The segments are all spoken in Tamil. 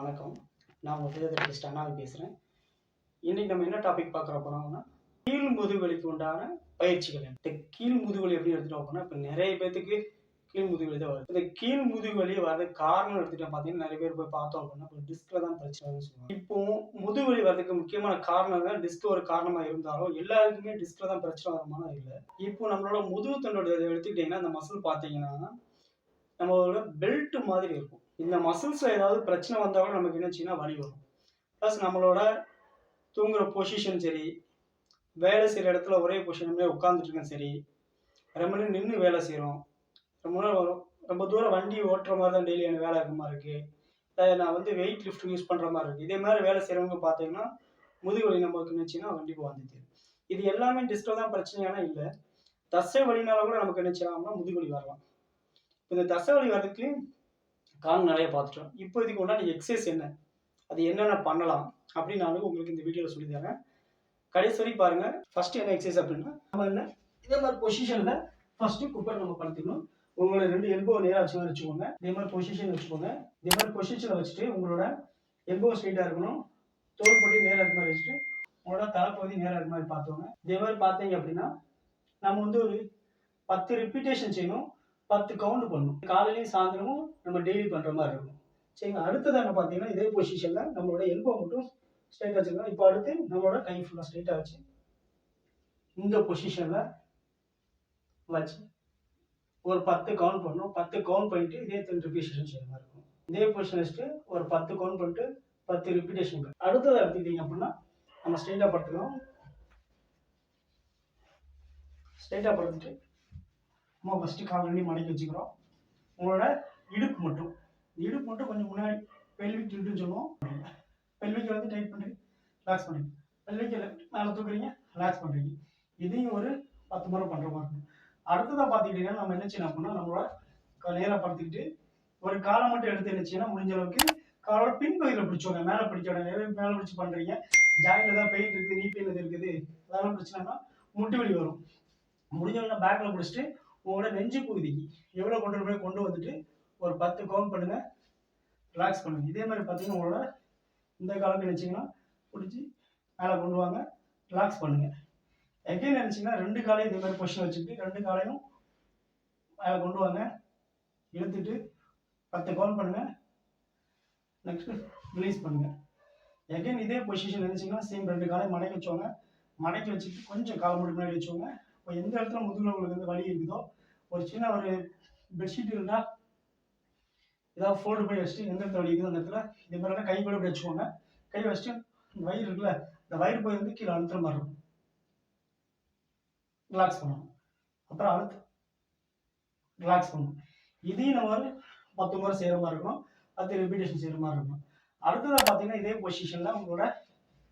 வணக்கம். நான் உங்கள் ஃபிசியோதெரபிஸ்ட் அண்ணாவை பேசுகிறேன் இன்றைக்கி நம்ம என்ன டாபிக் பார்க்குற போகிறோம்னா கீழ் முதுகுவலிக்கு உண்டான பயிற்சிகள். இந்த கீழ் முதுகுவலி எப்படி எடுத்துகிட்டு அப்படின்னா இப்போ நிறைய பேர்த்துக்கு கீழ் முதுகுவலி தான் வருது. இந்த கீழ் முதுகுவலி வரதுக்கு காரணம் எடுத்துகிட்டோம் பார்த்தீங்கன்னா நிறைய பேர் போய் பார்த்தோம் அப்படின்னா இப்போ டிஸ்கில் தான் பிரச்சனைன்னு சொல்லுவாங்க. இப்போ முதுகுவலி வரதுக்கு முக்கியமான காரணம் தான் டிஸ்க் ஒரு காரணமாக இருந்தாலும் எல்லாருக்குமே டிஸ்கில் தான் பிரச்சனை வருமானம் இல்லை. இப்போ நம்மளோட முதுகு தண்டோட எடுத்துக்கிட்டிங்கன்னா அந்த மசில் பார்த்தீங்கன்னா நம்மளோட பெல்ட் மாதிரி இருக்கும். இந்த மசில்ஸில் ஏதாவது பிரச்சனை வந்தால் கூட நமக்கு என்ன செய்யணும்னா வலி வரும். ப்ளஸ் நம்மளோட தூங்குற பொசிஷன் சரி வேலை செய்கிற இடத்துல ஒரே பொசிஷன்லேயே உட்காந்துட்டுருக்கேன் சரி ரொம்ப நேரம் நின்று வேலை செய்கிறோம் ரொம்ப நேரம் வரும். ரொம்ப தூரம் வண்டி ஓட்டுற மாதிரி தான் டெய்லி எனக்கு வேலை இருக்க மாதிரி இருக்குது நான் வந்து வெயிட் லிஃப்ட் யூஸ் பண்ணுற மாதிரி இருக்குது இதே மாதிரி வேலை செய்கிறவங்க பார்த்தீங்கன்னா முதுகுவலி நமக்கு நினச்சின்னா கண்டிப்பாக வந்துட்டு இது எல்லாமே டிஸ்டில் தான் பிரச்சனையான இல்லை. தசை வலினால கூட நமக்கு நினச்சினா முதுகுவலி வரலாம். இந்த தசை வலி வரதுக்கு காரணம் நிறைய பார்த்துட்டோம். இப்போ இதுக்கு உண்டான எக்ஸசைஸ் என்ன? அது என்னென்ன பண்ணலாம்? அப்படின்னு நான் உங்களுக்கு இந்த வீடியோவில் சொல்லி தரேன் கடைசி வரைக்கும் பாருங்க. ஃபர்ஸ்ட் என்ன எக்ஸசைஸ் அப்படின்னா நம்ம என்ன? இதே மாதிரி பொசிஷனில் ஃபஸ்ட்டு குப்பர் நம்ம படுத்துக்கணும். உங்களோட ரெண்டு எல்போ நேராக வச்சு வச்சுக்கோங்க. இதே மாதிரி பொசிஷன் வச்சுக்கோங்க. இதே மாதிரி பொசிஷனில் வச்சுட்டு உங்களோட எல்போ ஸ்ட்ரெயிட்டாக இருக்கணும். தோள்பட்டி நேராக இருக்க மாதிரி வச்சுட்டு உங்களோட தலைப்பகுதி நேராக இருக்க மாதிரி பார்த்துக்கோங்க. இதே மாதிரி பார்த்தீங்க அப்படின்னா நம்ம வந்து ஒரு பத்து ரிப்பீட்டேஷன் செய்யணும். பத்து கவுண்ட் பண்ணணும் காலையிலையும் சாயந்தரமும் நம்ம டெய்லி பண்ணுற மாதிரி இருக்கும். சரிங்களா அடுத்தது என்ன பார்த்தீங்கன்னா இதே பொசிஷனில் நம்மளோட எல்போ மட்டும் ஸ்ட்ரைட்டாக வச்சுக்கலாம் இப்போ அடுத்து நம்மளோட கை ஃபுல்லாக ஸ்ட்ரைட்டாக வச்சு இந்த பொசிஷனில் வச்சு ஒரு பத்து கவுண்ட் பண்ணணும் பத்து கவுண்ட் பண்ணிட்டு இதே தென் ரிப்பீட்டேஷன் செய்ய மாதிரி இருக்கும். இதே பொசிஷன் வச்சுட்டு ஒரு பத்து கவுண்ட் பண்ணிட்டு பத்து ரிப்பீட்டேஷன் அடுத்தது எடுத்துக்கிட்டீங்க அப்படின்னா நம்ம ஸ்ட்ரைட்டாக படுத்துக்கலாம். ஸ்ட்ரைட்டாக படுத்துட்டு நம்ம ஃபஸ்ட்டு கால் ரெண்டி மடக்கி வச்சுக்கிறோம். உங்களோட இடுப்பு மட்டும். இடுப்பு மட்டும் கொஞ்சம் முன்னாடி பெல்விக் டில்ட்டுன்னு சொல்லுவோம். பெல்விக்கை வந்து டைட் பண்ணி ரிலாக்ஸ் பண்ணுறீங்க பெல்விக்கை மேலே தூக்குறீங்க ரிலாக்ஸ் பண்ணுறீங்க இதையும் ஒரு பத்து முறை பண்ணுற மாதிரி இருக்கும். அடுத்ததாக பார்த்துக்கிட்டிங்கன்னா நம்ம என்ன செய்யணும் அப்படின்னா நம்மளோட நேராக படுத்துக்கிட்டு ஒரு காலை மட்டும் எடுத்து என்ன செய்யணும் முடிஞ்ச அளவுக்கு காலோட பின்பகுதியில் பிடிச்சோங்க மேலே பிடிச்சோட நிறைய மேலே பிடிச்சி பண்ணுறீங்க ஜாயின்ல தான் பெயின் இருக்குது நீ பெயின் இருக்குது. அதெல்லாம் பிரச்சனைனா முட்டு வலி வரும். முடிஞ்சவங்க பேக்கில் பிடிச்சிட்டு உங்களோட நெஞ்சு பகுதிக்கு எவ்வளோ கொண்டு போய் கொண்டு வந்துட்டு ஒரு பத்து கவுண்ட் பண்ணுங்க. ரிலாக்ஸ் பண்ணுங்க. இதே மாதிரி பார்த்தீங்கன்னா உங்களோட இந்த காலத்தில் நினச்சிங்கன்னா பிடிச்சி மேலே கொண்டு வாங்க. ரிலாக்ஸ் பண்ணுங்க. எகைன் நினச்சிங்கன்னா ரெண்டு காலையும் இதே மாதிரி பொசிஷன் வச்சுட்டு ரெண்டு காலையும் மேலே கொண்டு வாங்க. இழுத்துட்டு பத்து கவுண்ட் பண்ணுங்க. நெக்ஸ்ட் ரிலீஸ் பண்ணுங்க. எகைன் இதே பொசிஷன் நினச்சிங்கன்னா சேம் ரெண்டு காலையும் மடக்கி வச்சோங்க மடக்கி வச்சுட்டு கொஞ்சம் கால் முடி முன்னாடி வச்சோங்க இப்போ எந்த இடத்துல முதுகில் உங்களுக்கு வந்து வலி இருக்குதோ ஒரு சின்ன ஒரு பெட்ஷீட் இருந்தால் ஏதாவது ஃபோல்டு பண்ணி வச்சுட்டு எந்த இடத்துல வலி இருக்குதோ அந்த இடத்துல இதே மாதிரிலாம் கை கூட இப்படி வச்சுக்கோங்க. கை வச்சுட்டு வயிறு இருக்குல்ல இந்த வயிறு போய் வந்து கீழே அழுத்துற மாதிரி இருக்கும். ரிலாக்ஸ் பண்ணணும். அப்புறம் அழுத்து ரிலாக்ஸ் பண்ணணும். இதையும் நம்ம வந்து பத்து முறை செய்கிற மாதிரி இருக்கணும். பத்து ரிப்பீட்டேஷன் செய்கிற மாதிரி இருக்கணும். அடுத்ததாக பார்த்தீங்கன்னா இதே பொசிஷனில் உங்களோட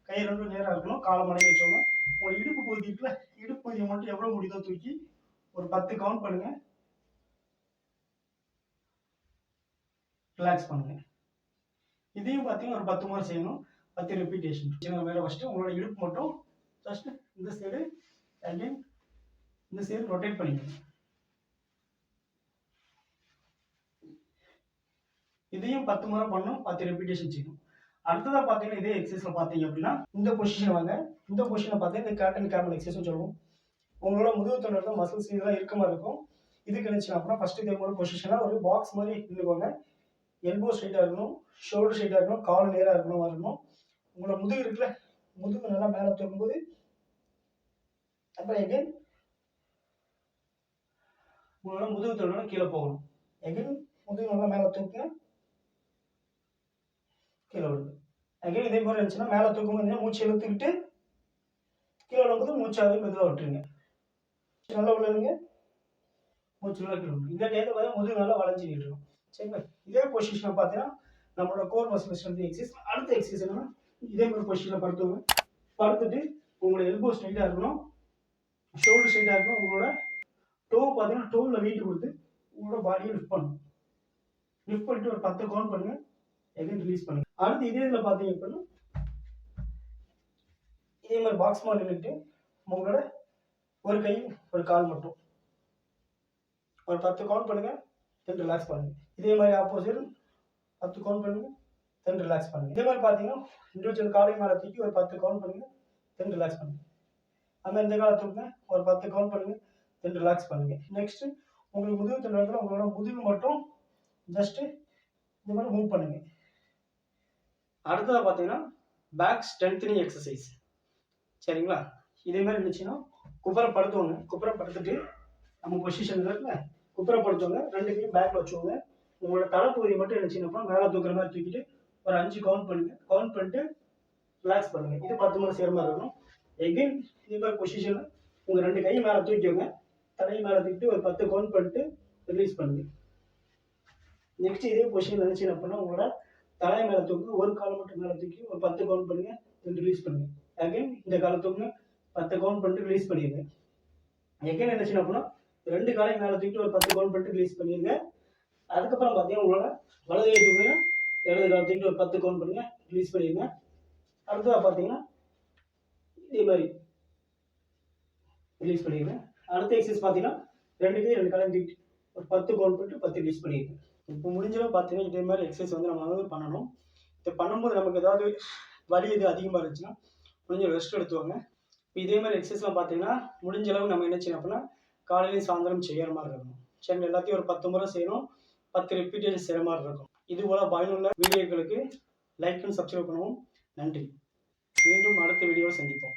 கை ரெண்டும் நேராக இருக்கணும். காலை மடக்கி வச்சோங்க உங்களோட இடுப்பு பகுதி இருக்குல்ல இடுப்பு பகுதியை மட்டும் எவ்வளோ முடியுதோ தூக்கி ஒரு பத்து கவுண்ட் பண்ணுங்க. ரிலாக்ஸ் பண்ணுங்க. இதையும் பார்த்தீங்கன்னா ஒரு பத்து முறை செய்யணும். பத்து ரிப்பீட்டேஷன் சின்ன மேலே ஃபஸ்ட்டு உங்களோட இடுப்பு மட்டும் ஃபஸ்ட்டு இந்த சைடு அகைன் இந்த சைடு ரொட்டேட் பண்ணிக்கணும் இதையும் பத்து முறை பண்ணணும் பத்து ரெப்பிட்டேஷன் செய்யணும். அடுத்ததாக பார்த்தீங்கன்னா இதே எக்ஸசைஸில் பார்த்தீங்க அப்படின்னா இந்த பொசிஷன் வாங்க. இந்த பொசிஷனை பார்த்தீங்கன்னா இந்த கேட்டன் கேமல் எக்ஸசைஸ் சொல்லுவோம். உங்களோட முதுகு தொண்டர் மசில்ஸ் இதெல்லாம் இருக்கமாக இருக்கும். இதுக்கு நினச்சிங்க அப்புறம் ஃபஸ்ட்டு இதே மாதிரி பொசிஷனாக ஒரு பாக்ஸ் மாதிரி இருந்துக்கோங்க. எல்போ ஸ்ட்ரைட்டாக இருக்கணும் ஷோல்டர் ஸ்ட்ரைட்டாக இருக்கணும் கால் நேராக இருக்கணும் வரணும் இருக்கணும். உங்களோட முதுகு இருக்குல்ல முதுகு நல்லா மேலே தூக்கும்போது அப்புறம் எகைன் உங்களோட முதுகு தொண்டர் கீழே போகணும். எகைன் முதுகு நல்லா மேலே தூக்குங்க கீழே விடுங்க. அகைன் இதே மாதிரி இருந்துச்சுன்னா மேலே தூக்கும்போது மூச்சு இழுத்துக்கிட்டு கீழே விடும்போது மூச்சாவே மெதுவாக விட்டுருங்க. நல்லா விழுங்க மூச்சு நல்லா கீழே இந்த டைத்தில் பார்த்தீங்கன்னா முதுகு நல்லா வளைஞ்சிக்கிட்டு இருக்கும். சரிங்களா? இதே பொசிஷனை பார்த்தீங்கன்னா நம்மளோட கோர் மசில் ஸ்ட்ரென்த் எக்ஸசைஸ் அடுத்த எக்ஸசைஸ் என்னன்னா இதே மாதிரி பொசிஷனில் படுத்துவோம் படுத்துட்டு உங்களோட எல்போ ஸ்ட்ரைட்டாக இருக்கணும். ஷோல்டர் ஸ்ட்ரைட்டாக இருக்கணும். உங்களோட டோ பார்த்தீங்கன்னா டோவில் வெயிட் கொடுத்து உங்களோட பாடியை லிஃப்ட் பண்ணணும். லிஃப்ட் பண்ணிட்டு ஒரு பத்து கவுண்ட் பண்ணுங்க. எகைன் ரிலீஸ் பண்ணுங்க அடுத்து இதே இதில் பார்த்தீங்க அப்படின்னா இதே மாதிரி பாக்ஸ் மாதிரி நின்றுட்டு உங்களோட ஒரு கை ஒரு கால் மட்டும். ஒரு பத்து கவுண்ட் பண்ணுங்க தென் ரிலாக்ஸ் பண்ணுங்க. இதே மாதிரி ஆப்போசிட் பத்து கவுண்ட் பண்ணுங்க தென் ரிலாக்ஸ் பண்ணுங்க. இதே மாதிரி பார்த்தீங்கன்னா இண்டிவிஜுவல் காலை மேலே தூக்கி ஒரு பத்து கவுண்ட் பண்ணுங்க தென் ரிலாக்ஸ் பண்ணுங்க. அந்த இந்த காலை தூக்குங்க ஒரு பத்து கவுண்ட் பண்ணுங்க தென் ரிலாக்ஸ் பண்ணுங்க. நெக்ஸ்ட் உங்களுக்கு முதுகு தண்டு உங்களோட முதுகு மட்டும் ஜஸ்ட் இந்த மாதிரி மூவ் பண்ணுங்க. அடுத்ததாக பார்த்தீங்கன்னா பேக் ஸ்ட்ரென்த்னிங் எக்ஸசைஸ் சரிங்களா? இதே மாதிரி இருந்துச்சுன்னா குப்புறம் படுத்துவோங்க குப்புறம் படுத்துட்டு நம்ம பொசிஷன் இருக்குல்ல குப்புறம் படுத்துவாங்க ரெண்டு கையும் பேக்கில் வச்சுக்கோங்க. உங்களோட தலைப்பகுதி மட்டும் இருந்துச்சுன்னா மேலே தூக்குற மாதிரி தூக்கிட்டு ஒரு அஞ்சு கவுண்ட் பண்ணுங்க. கவுண்ட் பண்ணிட்டு ரிலாக்ஸ் பண்ணுங்க. இது பத்து மணி செய்கிற மாதிரி இருக்கும் எகைன் இதே மாதிரி பொசிஷனில் உங்கள் ரெண்டு கையும் மேலே தூக்கிக்கோங்க. தலையை மேலே தூக்கிட்டு ஒரு பத்து கவுண்ட் பண்ணிட்டு ரிலீஸ் பண்ணுங்க. நெக்ஸ்ட் இதே பொசிஷன் நினச்சிங்க அப்படின்னா உங்களோட தலை மேலே தூக்கு ஒரு கால் மட்டும் மேலே தூக்கி ஒரு பத்து கவுண்ட் பண்ணுங்க தென் ரிலீஸ் பண்ணுங்க. அகைன் இந்த காலை தூக்குங்க பத்து கவுண்ட் பண்ணிட்டு ரிலீஸ் பண்ணிடுங்க. எகைன் நினச்சிங்க அப்படின்னா ரெண்டு காலையும் மேலே தூக்கிட்டு ஒரு பத்து கவுண்ட் பண்ணிட்டு ரிலீஸ் பண்ணிடுங்க. அதுக்கப்புறம் பார்த்தீங்கன்னா உங்களோட வலது கை தூக்குங்க இடது காலை தூக்கிட்டு ஒரு பத்து கவுண்ட் பண்ணுங்க ரிலீஸ் பண்ணிடுங்க. அடுத்ததாக பார்த்தீங்கன்னா இதே மாதிரி ரிலீஸ் பண்ணிடுங்க. அடுத்த எக்ஸசைஸ் பார்த்தீங்கன்னா ரெண்டு கை ரெண்டு காலையும் தூக்கிட்டு ஒரு பத்து கவுண்ட் பண்ணிட்டு பத்து ரிலீஸ் பண்ணியிருக்கேன் இப்போ முடிஞ்சளவு பார்த்தீங்கன்னா இதே மாதிரி எக்ஸசைஸ் வந்து நம்ம வந்து பண்ணணும். இதை பண்ணும்போது நமக்கு ஏதாவது வலி இது அதிகமாக இருந்துச்சுன்னா முடிஞ்ச ரெஸ்ட் எடுத்துவாங்க இப்போ இதே மாதிரி எக்ஸசைஸ்லாம் பார்த்தீங்கன்னா முடிஞ்ச அளவு நம்ம என்ன செய்யணும் அப்படின்னா காலையிலையும் சாயந்தரம் செய்கிற மாதிரி இருக்கணும். சரி எல்லாத்தையும் ஒரு பத்து முறை செய்யணும். பத்து ரிப்பீட்டேஷன் செய்கிற மாதிரி இருக்கும் இது போல் பயனுள்ள வீடியோக்களுக்கு லைக் அண்ட் சப்ஸ்கிரைப் பண்ணுவோம். நன்றி. மீண்டும் அடுத்த வீடியோவில் சந்திப்போம்.